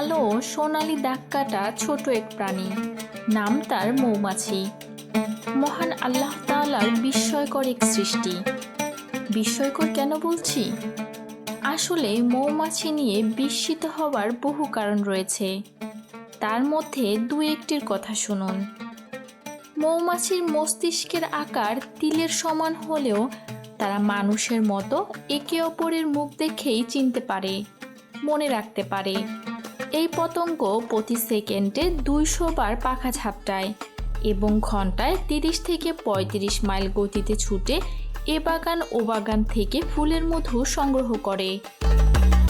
কালো সোনালি দাগ কাটা ছোট এক প্রাণী। নাম তার মৌমাছি। মহান আল্লাহ তাআলার বিস্ময়কর এক সৃষ্টি। বিস্ময়কর কেন বলছি? আসলে মৌমাছি নিয়ে বিস্মিত হবার বহু কারণ রয়েছে। তার মধ্যে দু একটির কথা শুনুন। মৌমাছির মস্তিষ্কের আকার তিলের সমান হলেও তারা মানুষের মতো একে অপরের মুখ দেখেই চিনতে পারে, মনে রাখতে পারে। এই পতঙ্গ প্রতি সেকেন্ডে দুইশো বার পাখা ঝাপটায় এবং ঘন্টায় তিরিশ থেকে পঁয়ত্রিশ মাইল গতিতে ছুটে এ বাগান ও বাগান থেকে ফুলের মধু সংগ্রহ করে।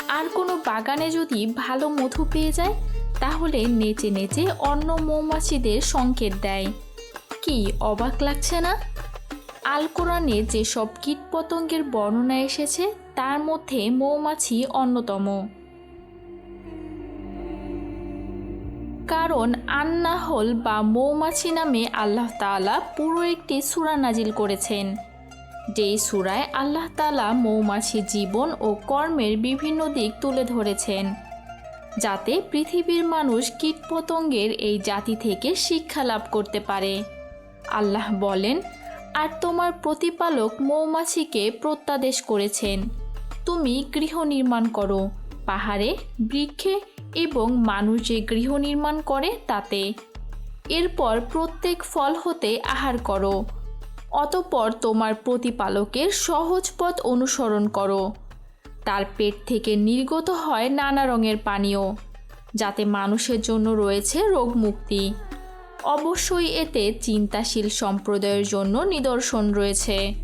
আর কোনো বাগানে যদি ভালো মধু পেয়ে যায়, তাহলে নেচে নেচে অন্য মৌমাছিদের সংকেত দেয়। কি অবাক লাগছে না? আল কোরআনে যেসব কীটপতঙ্গের বর্ণনা এসেছে, তার মধ্যে মৌমাছি অন্যতম। কারণ আন্নাহল বা মৌমাছি নামে আল্লাহ তাআলা পুরো একটি সূরা নাজিল করেছেন। যেই সুরায় আল্লাহ তাআলা মৌমাছি জীবন ও কর্মের বিভিন্ন দিক তুলে ধরেছেন, যাতে পৃথিবীর মানুষ কীটপতঙ্গের এই জাতি থেকে শিক্ষা লাভ করতে পারে। আল্লাহ বলেন, আর তোমার প্রতিপালক মৌমাছিকে প্রত্যাদেশ করেছেন। তুমি গৃহ নির্মাণ করো, পাহাড়ে, বৃক্ষে এবং মানুষ যে গৃহ নির্মাণ করে তাতে। এরপর প্রত্যেক ফল হতে আহার করো। অতপর তোমার প্রতিপালকের সহজ পথ অনুসরণ করো। তার পেট থেকে নির্গত হয় নানা রঙের পানীয়, যাতে মানুষের জন্য রয়েছে রোগ মুক্তি অবশ্যই এতে চিন্তাশীল সম্প্রদায়ের জন্য নিদর্শন রয়েছে।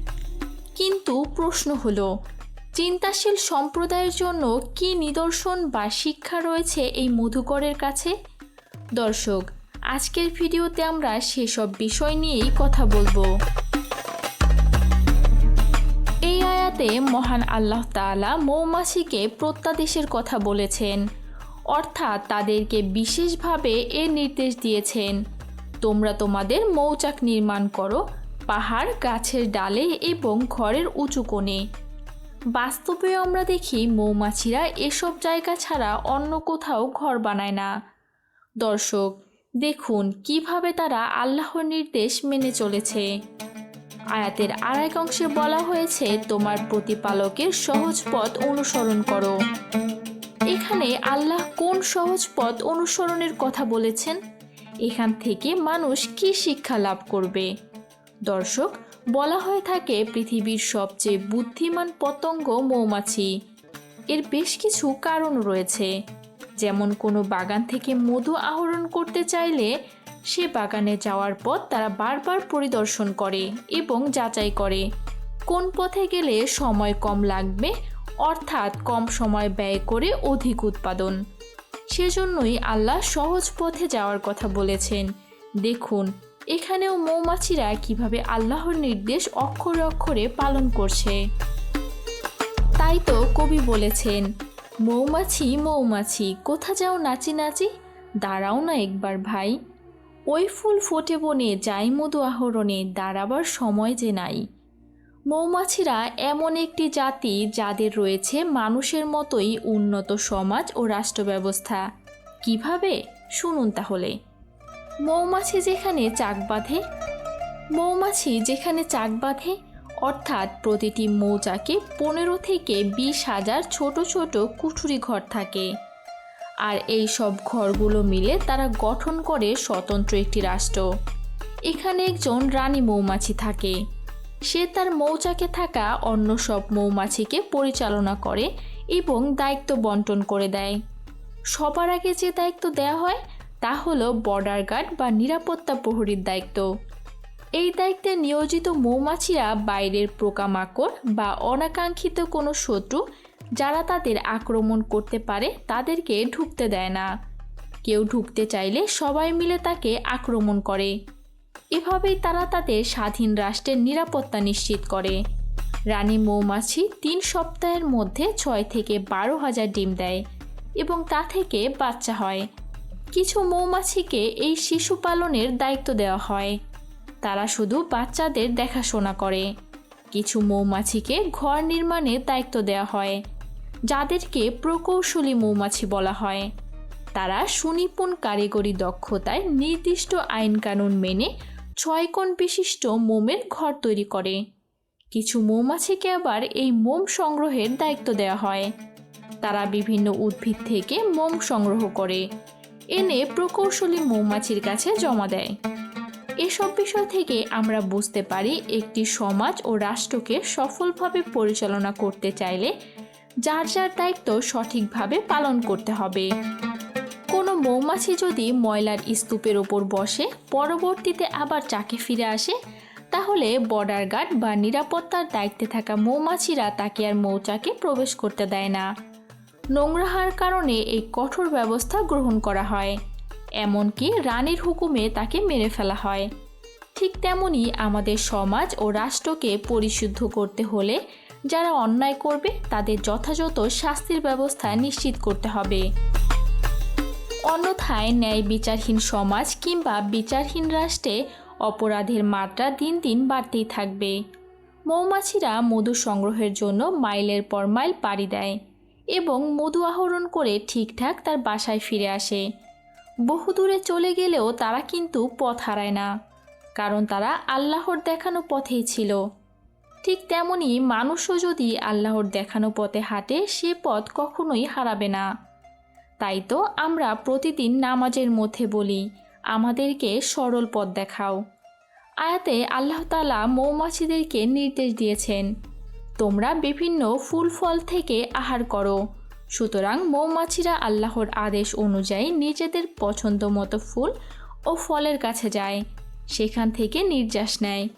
কিন্তু প্রশ্ন হলো চিন্তাশীল সম্প্রদায়ের জন্য কি নিদর্শন বা শিক্ষা রয়েছে এই মধুকরের কাছে? দর্শক, আজকের ভিডিওতে আমরা সেসব বিষয় নিয়েই কথা বলব। এই আয়াতে মহান আল্লাহ তাআলা মৌমাছিকে প্রত্যাদেশের কথা বলেছেন। অর্থাৎ তাদেরকে বিশেষভাবে এ নির্দেশ দিয়েছেন, তোমরা তোমাদের মৌচাক নির্মাণ করো পাহাড়, গাছের ডালে এবং ঘরের উঁচু কোণে। বাস্তবে আমরা দেখি মৌমাছিরা এসব জায়গা ছাড়া অন্য কোথাও ঘর বানায় না। দর্শক, দেখুন কীভাবে তারা আল্লাহর নির্দেশ মেনে চলেছে। আয়াতের এক অংশে বলা হয়েছে, তোমার প্রতিপালকের সহজ পথ অনুসরণ করো। এখানে আল্লাহ কোন সহজ পথ অনুসরণের কথা বলেছেন? এখান থেকে মানুষ কি শিক্ষা লাভ করবে? দর্শক বলা হয়ে থাকে পৃথিবীর সবচেয়ে বুদ্ধিমান পতঙ্গ মৌমাছি। এর বেশ কিছু কারণ রয়েছে। যেমন কোনো বাগান থেকে মধু আহরণ করতে চাইলে সে বাগানে যাওয়ার পথ তারা বারবার পরিদর্শন করে এবং যাচাই করে। কোন পথে গেলে সময় কম লাগবে, অর্থাৎ কম সময় ব্যয় করে অধিক উৎপাদন। সেজন্যই আল্লাহ সহজ পথে যাওয়ার কথা বলেছেন। দেখুন এখানেও মৌমাছিরা কীভাবে আল্লাহর নির্দেশ অক্ষরে অক্ষরে পালন করছে? তাই তো কবি বলেছেন, মৌমাছি মৌমাছি, কোথা যাও নাচি নাচি? দাঁড়াও না একবার ভাই। ওই ফুল ফোটে বনে, যাই মধু আহরণে, দাঁড়াবার সময় যে নাই। মৌমাছিরা এমন একটি জাতি যাদের রয়েছে মানুষের মতোই উন্নত সমাজ ও রাষ্ট্র ব্যবস্থা কীভাবে? শুনুন তাহলে। মৌমাছি যেখানে চাক বাঁধে, মৌমাছি যেখানে চাক বাঁধে, অর্থাৎ প্রতিটি মৌচাকে পনেরো থেকে বিশ হাজার ছোট ছোট কুঠুরি ঘর থাকে। আর এই সব ঘরগুলো মিলে তারা গঠন করে স্বতন্ত্র একটি রাষ্ট্র। এখানে একজন রানী মৌমাছি থাকে। সে তার মৌচাকে থাকা অন্য সব মৌমাছিকে পরিচালনা করে এবং দায়িত্ব বন্টন করে দেয়। সবার আগে যে দায়িত্ব দেওয়া হয় তা হলো বর্ডার গার্ড বা নিরাপত্তা প্রহরীর দায়িত্ব। এই দায়িত্বে নিয়োজিত মৌমাছিরা বাইরের পোকামাকড় বা অনাকাঙ্ক্ষিত কোনো শত্রু যারা তাদের আক্রমণ করতে পারে তাদেরকে ঢুকতে দেয় না। কেউ ঢুকতে চাইলে সবাই মিলে তাকে আক্রমণ করে। এভাবেই তারা তাদের স্বাধীন রাষ্ট্রের নিরাপত্তা নিশ্চিত করে। রানী মৌমাছি তিন সপ্তাহের মধ্যে ছয় থেকে বারো হাজার ডিম দেয় এবং তা থেকে বাচ্চা হয়। কিছু মৌমাছিকে এই শিশু পালনের দায়িত্ব দেওয়া হয়। তারা শুধু বাচ্চাদের দেখাশোনা করে। কিছু মৌমাছিকে ঘর নির্মাণের দায়িত্ব দেওয়া হয়, যাদেরকে প্রকৌশলী মৌমাছি বলা হয়। তারা সুনিপুণ কারিগরি দক্ষতায় নির্দিষ্ট আইনকানুন মেনে ছয় কোণ বিশিষ্ট মোমের ঘর তৈরি করে। কিছু মৌমাছিকে আবার এই মোম সংগ্রহের দায়িত্ব দেওয়া হয়। তারা বিভিন্ন উদ্ভিদ থেকে মোম সংগ্রহ করে। এনে প্রকৌশলী মৌমাছির কাছে জমা দেয়। এসব বিষয় থেকে আমরা বুঝতে পারি একটি সমাজ ও রাষ্ট্রকে সফলভাবে পরিচালনা করতে চাইলে যার যার দায়িত্ব সঠিকভাবে পালন করতে হবে। কোনো মৌমাছি যদি ময়লার স্তূপের ওপর বসে, পরবর্তীতে আবার চাকে ফিরে আসে, তাহলে বর্ডার গার্ড বা নিরাপত্তার দায়িত্বে থাকা মৌমাছিরা তাকে আর মৌচাকে প্রবেশ করতে দেয় না। নোংরা হওয়ার কারণে এই কঠোর ব্যবস্থা গ্রহণ করা হয়। এমনকি রানীর হুকুমে তাকে মেরে ফেলা হয়। ঠিক তেমনি আমাদের সমাজ ও রাষ্ট্রকে পরিশুদ্ধ করতে হলে যারা অন্যায় করবে তাদের যথাযথ শাস্তির ব্যবস্থা নিশ্চিত করতে হবে। অন্যথায় ন্যায় বিচারহীন সমাজ কিংবা বিচারহীন রাষ্ট্রে অপরাধের মাত্রা দিন দিন বাড়তেই থাকবে। মৌমাছিরা মধু সংগ্রহের জন্য মাইলের পর মাইল পাড়ি দেয়। এবং মধু আহরণ করে ঠিকঠাক তার বাসায় ফিরে আসে। বহুদূরে চলে গেলেও তারা কিন্তু পথ হারায় না, কারণ তারা আল্লাহর দেখানো পথেই ছিল। ঠিক তেমনি মানুষও যদি আল্লাহর দেখানো পথে হাঁটে, সে পথ কখনোই হারাবে না। তাই তো আমরা প্রতিদিন নামাজের মধ্যে বলি, আমাদেরকে সরল পথ দেখাও। আয়াতে আল্লাহ তালা মৌমাছিদেরকে নির্দেশ দিয়েছেন। তোমরা বিভিন্ন ফুল ফল থেকে আহার করো। সুতরাং মৌমাছিরা আল্লাহর আদেশ অনুযায়ী নিজেদের পছন্দ মতো ফুল ও ফলের কাছে যায়, সেখান থেকে নির্যাস নেয়।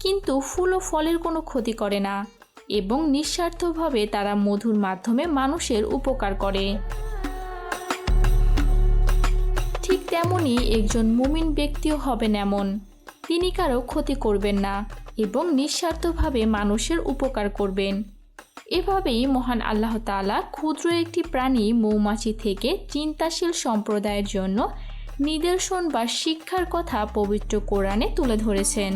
কিন্তু ফুল ও ফলের কোনো ক্ষতি করে না এবং নিঃস্বার্থভাবে তারা মধুর মাধ্যমে মানুষের উপকার করে। ঠিক তেমনই একজন মুমিন ব্যক্তিও হবেন এমন, তিনি কারও ক্ষতি করবেন না। এবং নিঃস্বার্থভাবে মানুষের উপকার করবেন। এভাবেই মহান আল্লাহ তালা ক্ষুদ্র একটি প্রাণী মৌমাছি থেকে চিন্তাশীল সম্প্রদায়ের জন্য নিদর্শন বা শিক্ষার কথা পবিত্র কোরআনে তুলে ধরেছেন।